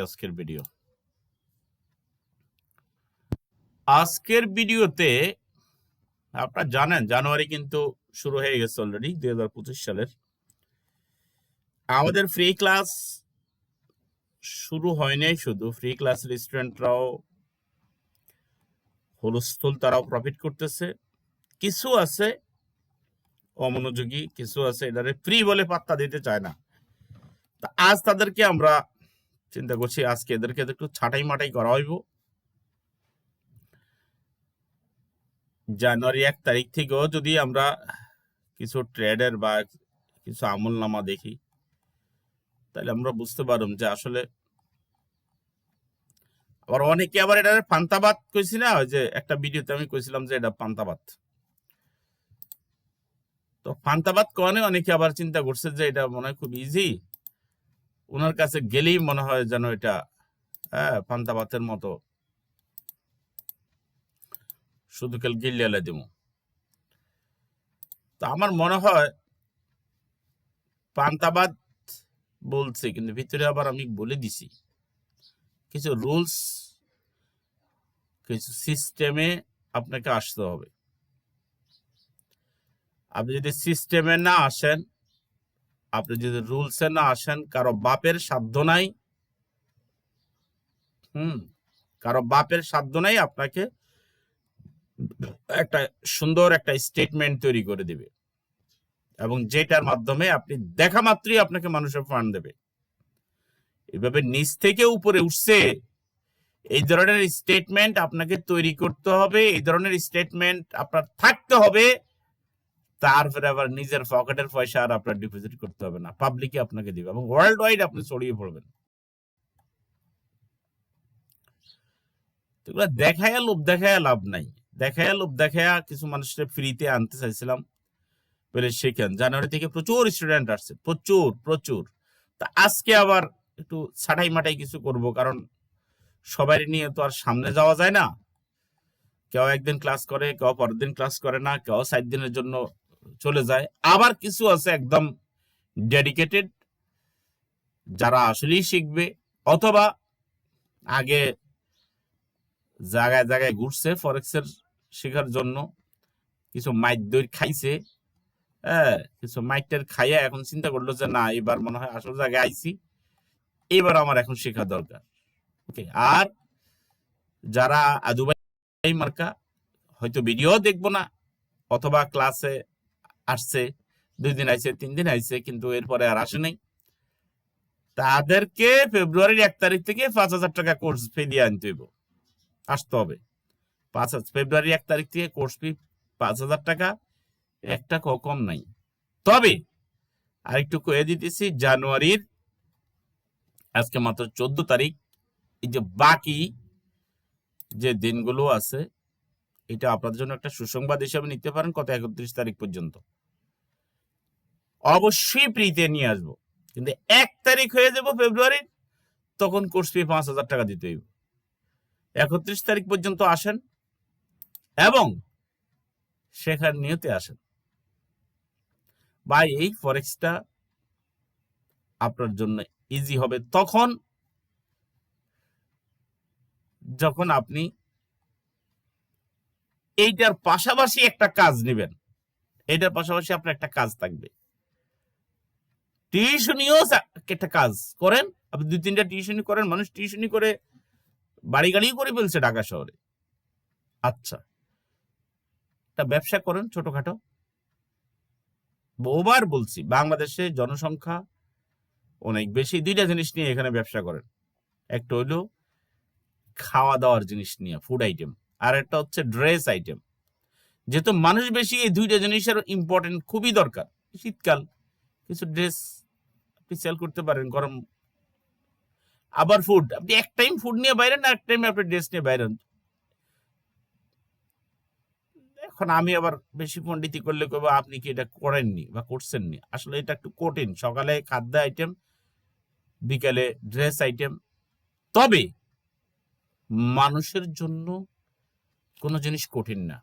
আজকের ভিডিও। আজকের ভিডিওতে আপনারা জানেন, জানুয়ারি কিন্তু শুরু হয়ে গেছে অলরেডি, দুই হাজার পঁচিশ সালের। আমাদের ফ্রি ক্লাস শুরু হয়নি শুধু ফ্রি ক্লাস স্টুডেন্টরাও হলস্থল তারাও প্রফিট করতেছে। কিছু আছে, অমনোযোগী, কিছু আছে, এটারে ফ্রি বলে পাত্তা দিতে চায় না। তা আজ তাদেরকে আমরা চিন্তা করছি, আজকে এদেরকে একটু ছাটাই মাটাই করা হইব। জানুয়ারি এক তারিখ থেকেও যদি আমরা কিছু ট্রেডের বা কিছু আমল নামা দেখি তাহলে আমরা বুঝতে পারলাম যে আসলে আবার অনেকে আবার এটা পান্তাবাদ কইছি না যে একটা ভিডিওতে আমি কইছিলাম যে এটা পান্তাবাদ। তো পান্তাবাদ কনে অনেকে আবার চিন্তা করছে যে এটা মনে হয় খুব ইজি ওনার কাছে গেলেই মনে হয় যেন এটা হ্যাঁ পান্তাবাতের মতো। শুধু কেল গিল্লিয়ালে দিব তো আমার মনে হয় পান্তাবাদ বলছে, কিন্তু ভিতরে আবার আমি বলে দিছি। কিছু রুলস, কিছু সিস্টেমে আপনাকে আসতে হবে। আপনি যদি সিস্টেমে না আসেন, আপনি যদি রুলসে না আসেন, কারও বাপের সাধ্য নাই, হুম, কারও বাপের সাধ্য নাই আপনাকে একটা সুন্দর একটা স্টেটমেন্ট তৈরি করে দিবে। এবং যেটার মাধ্যমে আপনি দেখা মাত্রই আপনাকে মানুষের ফান্ড দেবে। এভাবে নিচ থেকে উপরে উঠছে, এই ধরনের স্টেটমেন্ট আপনাকে তৈরি করতে হবে, এই ধরনের স্টেটমেন্ট আপনার থাকতে হবে, তারপরে আবার নিজের পকেটের পয়সা আর আপনার ডিপোজিট করতে হবে না পাবলিকে আপনাকে দিবে এবং ওয়ার্ল্ড ওয়াইড আপনি ছড়িয়ে পড়বেন। দেখায় লোভ দেখায় লাভ নাই। দেখায় লোভ দেখায় কিছু মানুষের ফ্রিতে আনতে চাইছিলাম। শেখেন জানুয়ারি থেকে প্রচুর স্টুডেন্ট আসছে, প্রচুর প্রচুর। তা আজকে আবার একটু ছাটাই মাটাই কিছু করব, কারণ সবাই নিয়ে তো আর সামনে যাওয়া যায় না। কেউ একদিন ক্লাস করে, কেউ পরের দিন ক্লাস করে না, কেউ সাত দিনের জন্য চলে যায়। আবার কিছু আছে একদম ডেডিকেটেড যারা আসলেই শিখবে, অথবা আগে জায়গায় জায়গায় ঘুরছে ফরেক্সের শেখার জন্য, কিছু দই খাইছে হ্যাঁ কিছু মাইটের খাইয়া এখন চিন্তা করল যে, না, এবার মনে হয় আসল জায়গায় আইছি। এবার আমার এখন শেখা দরকার। ওকে আর যারা আদুবাই মার্কা, হয়তো ভিডিও দেখব না, অথবা ক্লাসে আসছে, দুই দিন আইছে, তিন দিন আইছে, কিন্তু এরপরে আর আসে নাই। তাদেরকে ফেব্রুয়ারির এক তারিখ থেকে পাঁচ হাজার টাকা কোর্স ফি দিয়ে আনতে হইব। আসতে হবে। পাঁচ ফেব্রুয়ারি এক তারিখ থেকে কোর্স ফি পাঁচ হাজার টাকা এক টাকাও কম নাই। তবে আরেকটু কয়ে দিতেছি, জানুয়ারির, আজকে মাত্র চোদ্দ তারিখ, এই যে বাকি যে দিনগুলো আছে, এটা আপনাদের জন্য একটা সুসংবাদ হিসেবে নিতে পারেন কত একত্রিশ তারিখ পর্যন্ত। অবশ্যই ফ্রিতে নিয়ে আসব। কিন্তু এক তারিখ হয়ে যাব ফেব্রুয়ারির, তখন কোর্স ফি পাঁচ হাজার টাকা দিতে হইব। একত্রিশ তারিখ পর্যন্ত আসেন এবং শেখার নিয়তে আসেন। বা এই ফরেক্সটা আপনার জন্য ইজি হবে। তখন যখন আপনি এইটার পাশাপাশি একটা কাজ নেবেন, এইটার পাশাপাশি আপনার একটা কাজ থাকবে। টিউশনিও একটা কাজ করেন, আপনি দুই তিনটা টিউশনি করেন, মানুষ টিউশনি করে বাড়ি গাড়িও করে ফেলছে ঢাকা শহরে। আচ্ছা একটা ব্যবসা করেন ছোটখাটো। বহুবার বলছি, বাংলাদেশে জনসংখ্যা অনেক বেশি। দুইটা জিনিস নিয়ে এখানে ব্যবসা করেন। একটা হইল খাওয়া দাওয়ার জিনিস নিয়ে ফুড আইটেম আর একটা হচ্ছে ড্রেস আইটেম যেহেতু মানুষ বেশি, এই দুইটা জিনিসের ইম্পর্টেন্ট খুবই দরকার। শীতকাল, কিছু ড্রেস আপনি সেল করতে পারেন, গরম। আবার ফুড আপনি এক টাইম ফুড নিয়ে বাইরেন, আর এক টাইম আপনি ড্রেস নিয়ে বাইরেন। এখন আমি আবার বেশি পণ্ডিতি করলে কব আপনি কি এটা করেননি বা করছেননি? আসলে এটা একটু কঠিন। সকালে খাদ্য আইটেম বিকালে ড্রেস আইটেম তবে মানুষের জন্য কোনো জিনিস কঠিন না।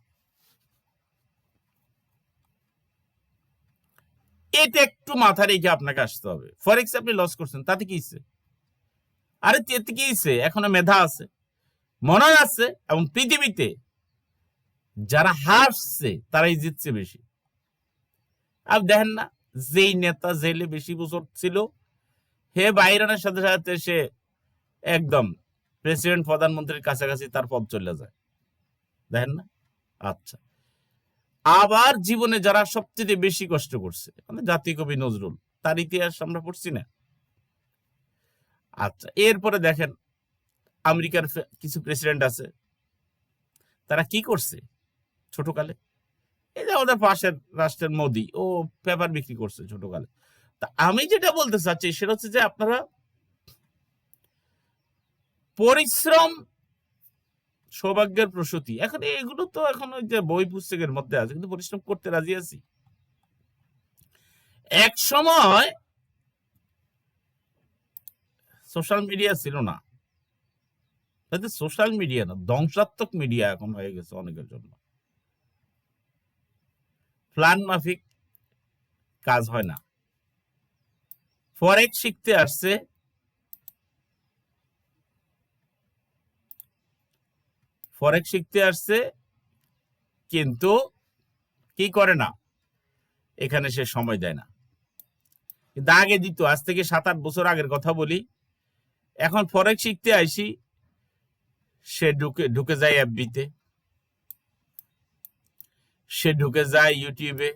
এটা একটু মাথা রেখে আপনাকে আসতে হবে। ফর ফরেক্স আপনি লস করছেন, তাতে কি? আরে, এতে কি? এখনও মেধা আছে। মনে আছে এবং পৃথিবীতে যারা হারছে, তারাই জিতছে বেশি। আর দেখেন না, যেই নেতা জেলে বেশি বছর ছিল, হে বাইরনের সাথে সাথে সে একদম প্রেসিডেন্ট, প্রধানমন্ত্রীর কাছাকাছি তার পদ চলে যায়। দেখেন না? আচ্ছা। আবার জীবনে যারা সবচেয়ে বেশি কষ্ট করছে মানে জাতীয় কবি নজরুল, তার ইতিহাস আমরা পড়ছি না। আচ্ছা এরপরে দেখেন, আমেরিকার কিছু প্রেসিডেন্ট আছে, তারা কি করছে? ছোটকালে। এই যে আমাদের পাশের রাষ্ট্রের মোদি, ও পেপার বিক্রি করছে ছোটকালে। তা আমি যেটা বলতে চাচ্ছি সেটা হচ্ছে যে আপনারা পরিশ্রম, সৌভাগ্যের প্রসূতি, এখন এগুলো তো এখন ওই যে বই পুস্তকের মধ্যে আছে, কিন্তু পরিশ্রম করতে রাজি আছি। এক সময় সোশ্যাল মিডিয়া ছিল না। সোশ্যাল মিডিয়া না, ধ্বংসাত্মক মিডিয়া এখন হয়ে গেছে অনেকের জন্য। প্ল্যান মাফিক কাজ হয় না। ফরেক্স শিখতে আসছে। ফরেক্স শিখতে আসছে, কিন্তু কি করে না? এখানে সে সময় দেয় না। কিন্তু আগে দিত, আজ থেকে সাত আট বছর আগের কথা বলি। এখন ফরেক্স শিখতে আইসি সে ঢুকে ঢুকে যায় এফবিতে সে ঢুকে যায় ইউটিউবে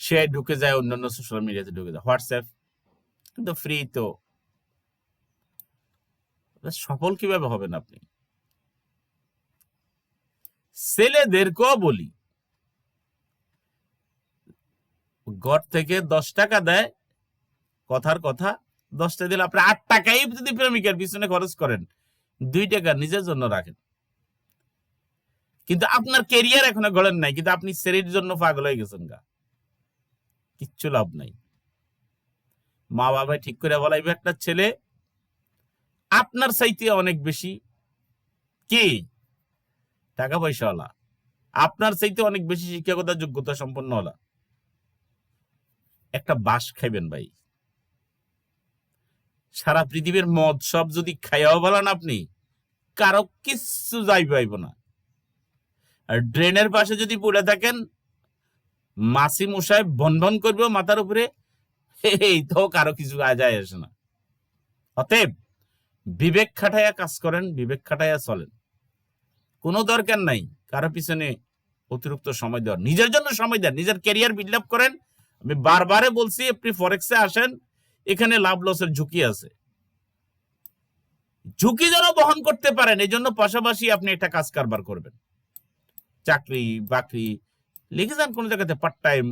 সে ঢুকে যায় অন্যান্য সোশ্যাল মিডিয়াতে ঢুকে যায়। হোয়াটসঅ্যাপ কিন্তু ফ্রি তো। সফল কীভাবে হবেন আপনি? ছেলেদেরকেও বলি, ঘর থেকে দশ টাকা দেয়, কথার কথা দশটা দিলে আপনি আট টাকাই যদি প্রেমিকার পিছনে খরচ করেন, দুই টাকা নিজের জন্য রাখেন। কিন্তু আপনার কেরিয়ার এখনও গড়েন নাই, কিন্তু আপনি সেরির জন্য পাগল হয়ে গেছেন গা। কিচ্ছু লাভ নাই। মা বাবা ঠিক করে বলাইবে, একটা ছেলে আপনার চাইতে অনেক বেশি কি? টাকা পয়সাওয়ালা। আপনার চাইতে অনেক বেশি শিক্ষাগত যোগ্যতা সম্পন্ন হলা। একটা বাস খাইবেন ভাই। সারা পৃথিবীর মদ সব যদি খাইয়াও বলেন আপনি, কারও কিচ্ছু যাই পাইব না। আর ড্রেনের পাশে যদি পড়ে থাকেন, মাসি মশাই বন বন করবে মাথার উপরে। এই তো কারও কিছু যায় আসে না। অতএব বিবেক খাটাইয়া কাজ করেন, বিবেক খাটাইয়া চলেন। কোনো দরকার নাই, কারও পিছনে অতিরিক্ত সময় দেওয়ার। নিজের জন্য সময় দেন, নিজের ক্যারিয়ার বিল্ড আপ করেন। আমি বারবারে বলছি, আপনি ফরেক্সে আসেন, এখানে লাভ লসের ঝুঁকি আছে। ঝুঁকি যেন বহন করতে পারেন এই জন্য পাশাপাশি আপনি একটা কাজ কারবার করবেন। চাকরি, বাকরি, লিখে যান কোন জায়গাতে পার্ট টাইম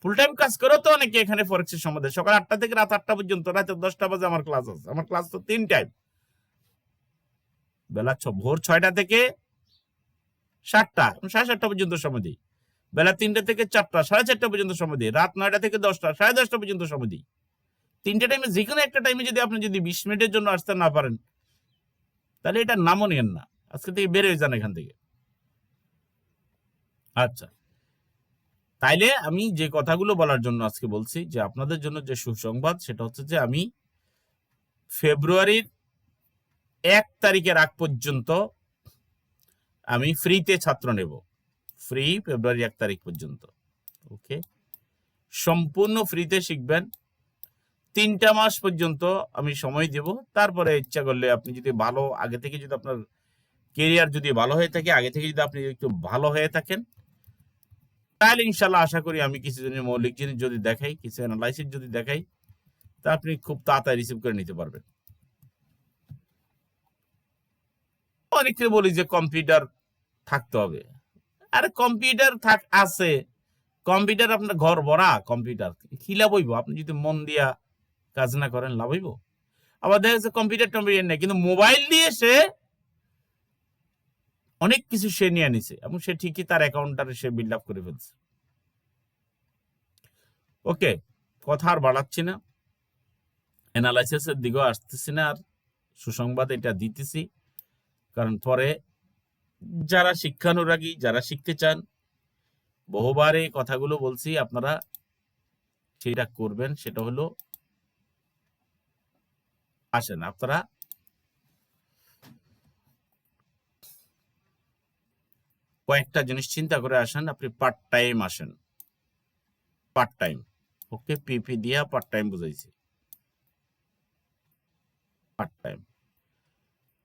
ফুল টাইম কাজ করেও তো অনেকে এখানে ফরেক্সের সম্বন্ধে। সকাল আটটা থেকে রাত আটটা পর্যন্ত, রাতে দশটা বাজে আমার ক্লাস আছে। আমার ক্লাস তো তিন টাইম বেলা ছ, ভোর ছয়টা থেকে সাতটা সাড়ে সাতটা পর্যন্ত সময় দিই। বেলা তিনটা থেকে চারটা, সাড়ে চারটা পর্যন্ত সময় দিই। রাত নয়টা থেকে দশটা, সাড়ে দশটা পর্যন্ত সময় দিই। তিনটে টাইমে যে কোনো একটা টাইমে যদি আপনি যদি বিশ মিনিটের জন্য আসতে না পারেন, তাহলে এটা নামও নেন না। আজকে থেকে বের হয়ে যান এখান থেকে। আচ্ছা। তাইলে আমি যে কথাগুলো বলার জন্য আজকে বলছি, যে আপনাদের জন্য যে সুসংবাদ, সেটা হচ্ছে যে আমি ফেব্রুয়ারির এক তারিখের আগ পর্যন্ত আমি ফ্রিতে ছাত্র নেব। ফ্রি ফেব্রুয়ারি এক তারিখ পর্যন্ত। ওকে? সম্পূর্ণ ফ্রিতে শিখবেন। তিনটা মাস পর্যন্ত আমি সময় দেব। তারপরে ইচ্ছা করলে আপনি যদি ভালো, আগে থেকে যদি আপনার কেরিয়ার যদি ভালো হয়ে থাকে, আগে থেকে যদি আপনি একটু ভালো হয়ে থাকেন তাহলে ইনশাল্লাহ আশা করি আমি কিছু জিনিস মৌলিক জিনিস যদি দেখাই, কিছু অ্যানালাইসিস যদি দেখাই, তা আপনি খুব তাড়াতাড়ি রিসিভ করে নিতে পারবেন। অনেকে বলি যে কম্পিউটার থাকতে হবে। আরে কম্পিউটার থাক আছে। কম্পিউটার আপনার ঘর ভরা কম্পিউটার কি লাভ আপনি যদি মন দিয়া কাজ না করেন লাভ হইব? আবার দেখা যাচ্ছে কম্পিউটার টম্পিউটার নেই, কিন্তু মোবাইল দিয়ে সে অনেক কিছু সে নিয়ে নিছে এবং সে ঠিকই তার অ্যাকাউন্টটারে সে বিল্ড আপ করে ফেলছে। ওকে কথা আর বাড়াচ্ছি না। অ্যানালাইসিসের দিকেও আসতেছি না আর সুসংবাদ এটা দিতেছি। কারণ পরে যারা শিক্ষানুরাগী, যারা শিখতে চান, বহুবার এই কথাগুলো বলছি, আপনারা সেটা করবেন সেটা হলো আসেন, আপনারা কয়েকটা জিনিস চিন্তা করে আসেন, আপনি পার্ট টাইম আসেন। পার্ট টাইম ওকে পিপি দিয়া পার্ট টাইম বুঝাইছি। পার্ট টাইম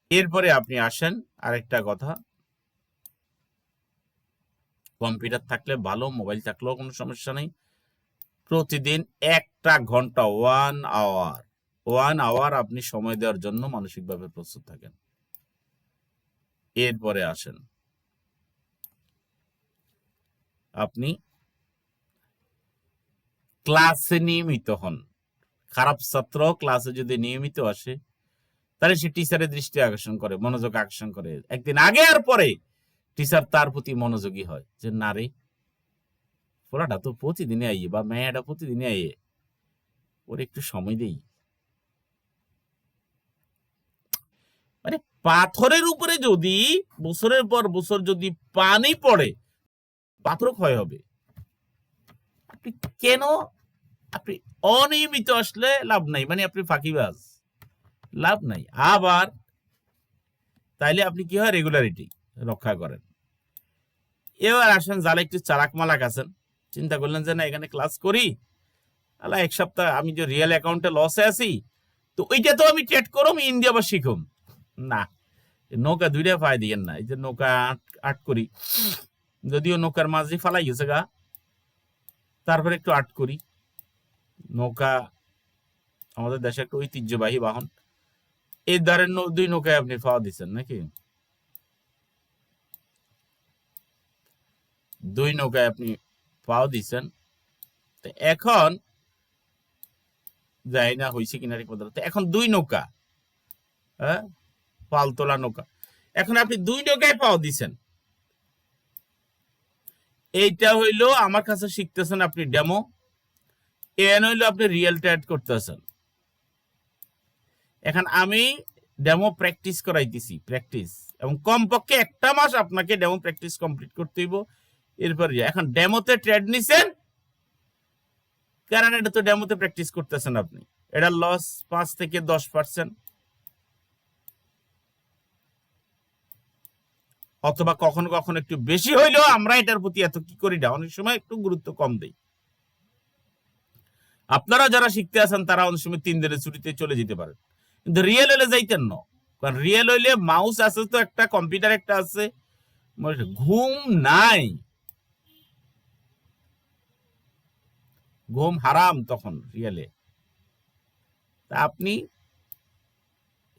এরপরে আপনি আসেন, আরেকটা কথা। কম্পিউটার থাকলে ভালো, মোবাইল থাকলেও কোনো সমস্যা নেই। প্রতিদিন একটা ঘণ্টা ওয়ান আওয়ার ওয়ান আওয়ার আপনি সময় দেওয়ার জন্য মানসিকভাবে প্রস্তুত থাকেন। এরপরে আসেন। আপনি ক্লাসে নিয়মিত হন। খারাপ ছাত্র ক্লাসে যদি নিয়মিত আসে, তাহলে সে টিচারের দৃষ্টি আকর্ষণ করে, মনোযোগ আকর্ষণ করে। একদিন আগে আর পরে টিচার তার প্রতি মনোযোগী হয় যে, না রে, পোলাটা তো প্রতিদিনে আইয়ে বা মেয়েটা প্রতিদিনে আইয়ে, ওর একটু সময় দেই। মানে পাথরের উপরে যদি বছরের পর বছর যদি পানি পড়ে ক্ষয় হবে। আপনি কেন? আপনি অনিয়মিত আসলে লাভ নাই। মানে আপনি ফাঁকিবাজ। লাভ নাই। আবার তাইলে আপনি কি হয়? রেগুলারিটি রক্ষা করেন। এবার আসেন, যারা একটু চালাক মালাক আছেন, চিন্তা করলেন যে না, এখানে ক্লাস করি। আলা এক সপ্তাহ আমি যে রিয়েল অ্যাকাউন্টে লসে আছি, তো ওইটা তো আমি ট্রেড করম ইন্ডিয়া বা শিখুম। না, নৌকা দুইটা পাই দিয়েন না। এই যে নৌকা আট আট করি। যদিও নৌকার মাঝে ফালাই গেছে গা। তারপরে একটু আট করি। নৌকা আমাদের দেশে একটা ঐতিহ্যবাহী বাহন। এই দ্বারের দুই নৌকায় আপনি পাওয়া দিচ্ছেন নাকি? দুই নৌকায় আপনি পাও দিচ্ছেন। এখন যাই না হয়েছে কিনা ঠিক। তো এখন দুই নৌকা হ্যাঁ? পাল তোলা নৌকা। এখন আপনি দুই নৌকায় পাও দিচ্ছেন। এইটা হইল আমার কাছে শিখতেছেন আপনি ডেমো। এন হইল আপনি রিয়েলটা অ্যাড করতেছেন। এখন আমি ডেমো প্র্যাকটিস করাইতেছি, প্র্যাকটিস। এবং কমপক্ষে একটা মাস আপনাকে ডেমো প্র্যাকটিস কমপ্লিট করতে হইব। এরপর। এখন ডেমোতে ট্রেড নিছেন? কারণ এটা তো ডেমোতে প্র্যাকটিস করতেছেন আপনি। এটা লস পাঁচ থেকে দশ পার্সেন্ট। অথবা কখনো কখনো একটু বেশি হইলেও আমরা এটার প্রতি এত কি করি না? অনেক সময় একটু গুরুত্ব কম দেই। আপনারা যারা শিখতে আছেন, তারা অনেক সময় তিন দিনের ছুটিতে চলে যেতে পারেন। কিন্তু রিয়েল হইলে যাইতেন না। কারণ রিয়েল হইলে মাউস আছে তো একটা কম্পিউটার একটা আছে। মানে ঘুম নাই। ঘুম হারাম তখন রিয়েলে তা আপনি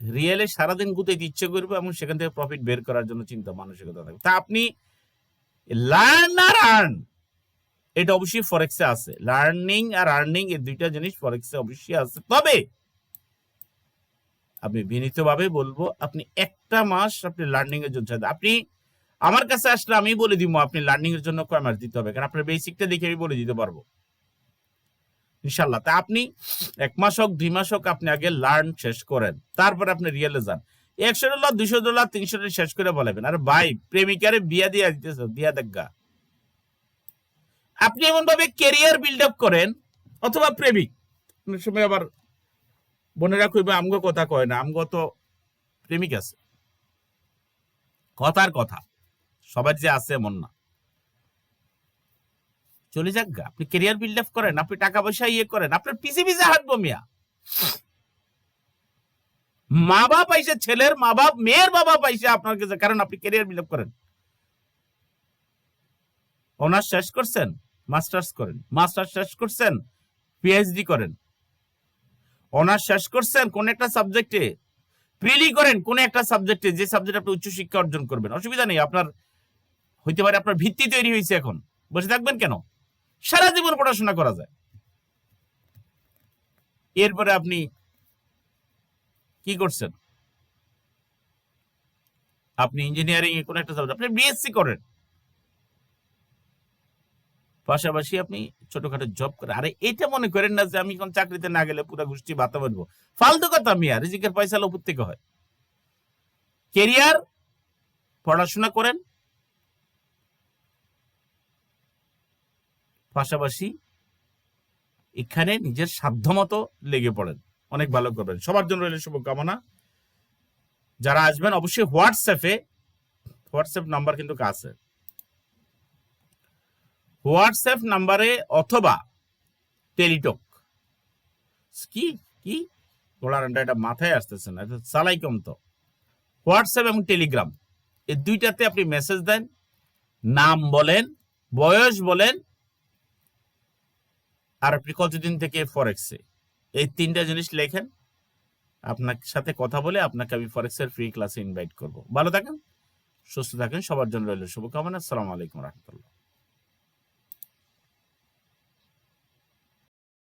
রিয়েলে সারাদিন গুতাইতে ইচ্ছে করবে এবং সেখান থেকে প্রফিট বের করার জন্য চিন্তা, মানসিকতা থাকবে। তা আপনি লার্ন আর আর্ন এটা অবশ্যই ফরেক্সে আছে। লার্নিং আর আর্নিং এই দুইটা জিনিস ফরেক্সে অবশ্যই আছে। তবে আমি বিনীতভাবে বলব, আপনি একটা মাস আপনি লার্নিং এর জন্য আপনি আমার কাছে আসলে আমি বলে দিব, আপনি লার্নিং এর জন্য কয় মাস দিতে হবে? কারণ আপনার বেসিকটা দেখে আমি বলে দিতে পারব। ইনশাল্লাহ তা আপনি এক মাস হোক, দুই মাস হোক, আপনি আগে লার্ন শেষ করেন। তারপর আপনি রিয়েলে যান। একশো ডলার দুশো ডলার তিনশো ডলার শেষ করে বলাবেন, আর ভাই, প্রেমিকারে বিয়া দিয়া দিতেছ দিয়া দেখা আপনি এমন ভাবে কেরিয়ার বিল্ড আপ করেন, অথবা প্রেমিক, অনেক সময় আবার বোনেরা কইবে, আমগো কথা কয় না, আমগো তো প্রেমিক আছে। কথার কথা, সবার যে আছে এমন না। চলে যাক গা। আপনি কেরিয়ার বিল্ড আপ করেন, আপনি টাকা পয়সা ইয়ে করেন, আপনার পিছে পিছে হাঁটবো মিয়া। মা বাপ পাইছে ছেলের মা বাপ মেয়ের বাবা পাইছে আপনার কাছে, কারণ আপনি কেরিয়ার বিল্ড আপ করেন। অনার্স শেষ করছেন, মাস্টার্স করেন, মাস্টার্স শেষ করছেন পিএইচডি করেন। অনার্স শেষ করছেন, কোন একটা সাবজেক্টে প্রিলি করেন, কোন একটা সাবজেক্টে যে সাবজেক্ট আপনি উচ্চশিক্ষা অর্জন করবেন। অসুবিধা নেই, আপনার, হইতে পারে আপনার ভিত্তি তৈরি হয়েছে এখন। বসে থাকবেন কেন? সারা জীবন পড়াশোনা করা যায়। এরপরে আপনি কি করছেন? আপনি ইঞ্জিনিয়ারিং এ কোন একটা আপনি বিএসসি করেন। পাশাপাশি আপনি ছোটখাটো জব করে আরে, এটা মনে করেন না যে আমি কোন চাকরিতে না গেলে পুরো গোষ্ঠী ভাতা মারবো ফালতু কথা মিয়া, রিজিকের পয়সা উপর থেকে হয়। কেরিয়ার পড়াশোনা করেন। পাশাপাশি এখানে নিজের সাধ্যমতো লেগে পড়েন। অনেক ভালো করবেন। সবার জন্য রইল শুভকামনা। যারা আসবেন, অবশ্যই হোয়াটসঅ্যাপে হোয়াটসঅ্যাপ নাম্বার কিন্তু আছে হোয়াটসঅ্যাপ নাম্বারে অথবা টেলিটক কি কি? গোলার এটা মাথায় আসতেছে না। এটা চালাই কম তো। হোয়াটসঅ্যাপ এবং টেলিগ্রাম এই দুইটাতে আপনি মেসেজ দেন, নাম বলেন, বয়স বলেন আর আপনি কতদিন থেকে ফরেক্সে এই তিনটা জিনিস লেখেন। আপনার সাথে কথা বলে আপনাকে আমি ফরেক্সের ফ্রি ক্লাসে ইনভাইট করব। ভালো থাকেন, সুস্থ থাকেন, সবার জন্য রইল শুভকামনা। আসসালামু আলাইকুম রহমতুল্লাহ।